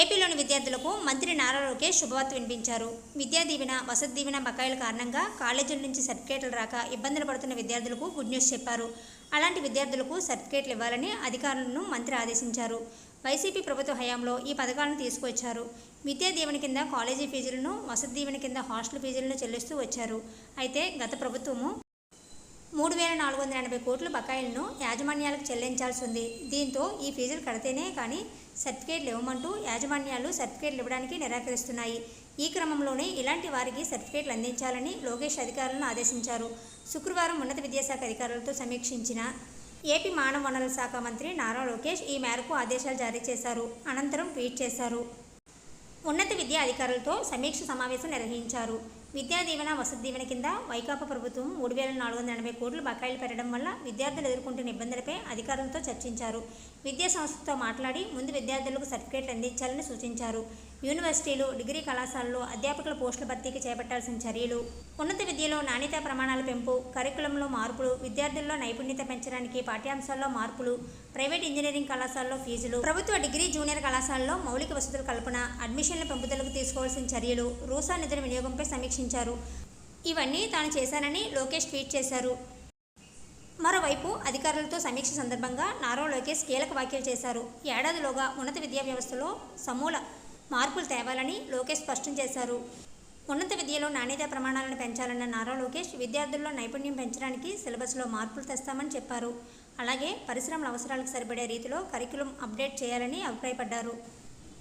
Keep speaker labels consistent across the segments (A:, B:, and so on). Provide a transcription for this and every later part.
A: ఏపీలోని విద్యార్థులకు మంత్రి నారా లోకేష్ శుభవార్త వినిపించారు. విద్యా దీవెన వసతి దీవెన బకాయిల కారణంగా కాలేజీల నుంచి సర్టిఫికేట్లు రాక ఇబ్బందులు పడుతున్న విద్యార్థులకు గుడ్ న్యూస్ చెప్పారు. అలాంటి విద్యార్థులకు సర్టిఫికేట్లు ఇవ్వాలని అధికారులను మంత్రి ఆదేశించారు. వైసీపీ ప్రభుత్వ హయాంలో ఈ పథకాలను తీసుకువచ్చారు. విద్యా దీవెన కింద కాలేజీ ఫీజులను వసతి దీవెన కింద హాస్టల్ ఫీజులను చెల్లిస్తూ వచ్చారు. అయితే గత ప్రభుత్వము మూడు వేల నాలుగు వందల ఎనభై కోట్ల బకాయిలను యాజమాన్యాలకు చెల్లించాల్సి ఉంది దీంతో ఈ ఫీజులు కడితేనే కానీ సర్టిఫికేట్లు ఇవ్వమంటూ యాజమాన్యాలు సర్టిఫికేట్లు ఇవ్వడానికి నిరాకరిస్తున్నాయి. ఈ క్రమంలోనే ఇలాంటి వారికి సర్టిఫికేట్లు అందించాలని లోకేష్ అధికారులను ఆదేశించారు. శుక్రవారం ఉన్నత విద్యాశాఖ అధికారులతో సమీక్షించిన ఏపీ మానవ వనరుల శాఖ మంత్రి నారా లోకేష్ ఈ మేరకు ఆదేశాలు జారీ చేశారు. అనంతరం ట్వీట్ చేశారు. ఉన్నత విద్యా అధికారులతో సమీక్ష సమావేశం నిర్వహించారు. విద్యా దీవెన వసతి దీవెన కింద వైకాపా ప్రభుత్వం మూడు వేల నాలుగు వందల ఎనభై కోట్లు బకాయిలు పెట్టడం వల్ల విద్యార్థులు ఎదుర్కొంటున్న ఇబ్బందులపై అధికారులతో చర్చించారు. విద్యా సంస్థతో మాట్లాడి ముందు విద్యార్థులకు సర్టిఫికేట్లు అందించాలని సూచించారు. యూనివర్సిటీలు డిగ్రీ కళాశాలలో అధ్యాపకుల పోస్టుల భర్తీకి చేపట్టాల్సిన చర్యలు ఉన్నత విద్యలో నాణ్యతా ప్రమాణాల పెంపు కరికులంలో మార్పులు విద్యార్థుల్లో నైపుణ్యత పెంచడానికి పాఠ్యాంశాల్లో మార్పులు ప్రైవేట్ ఇంజనీరింగ్ కళాశాలలో ఫీజులు ప్రభుత్వ డిగ్రీ జూనియర్ కళాశాలలో మౌలిక వసతుల కల్పన అడ్మిషన్ల పెంపుదలకు తీసుకోవాల్సిన చర్యలు రూసా నిధుల వినియోగంపై సమీక్ష విమర్శించారు ఇవన్నీ తాను చేశానని లోకేష్ ట్వీట్ చేశారు. మరోవైపు అధికారులతో సమీక్ష సందర్భంగా నారా లోకేష్ కీలక వ్యాఖ్యలు చేశారు. ఏడాదిలోగా ఉన్నత విద్యా వ్యవస్థలో సమూల మార్పులు తేవాలని లోకేష్ స్పష్టం చేశారు. ఉన్నత విద్యలో నాణ్యత ప్రమాణాలను పెంచాలన్న నారా లోకేష్ విద్యార్థుల్లో నైపుణ్యం పెంచడానికి సిలబస్లో మార్పులు తెస్తామని చెప్పారు. అలాగే పరిశ్రమల అవసరాలకు సరిపడే రీతిలో కరికులం అప్డేట్ చేయాలని అభిప్రాయపడ్డారు.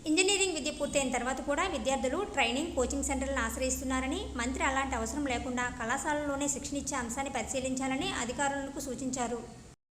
A: ఇంజనీరింగ్ విద్య పూర్తయిన తర్వాత కూడా విద్యార్థులు ట్రైనింగ్ కోచింగ్ సెంటర్లను ఆశ్రయిస్తున్నారని మంత్రి అలాంటి అవసరం లేకుండా కళాశాలలోనే శిక్షణ ఇచ్చే అంశాన్ని పరిశీలించాలని అధికారులకు సూచించారు.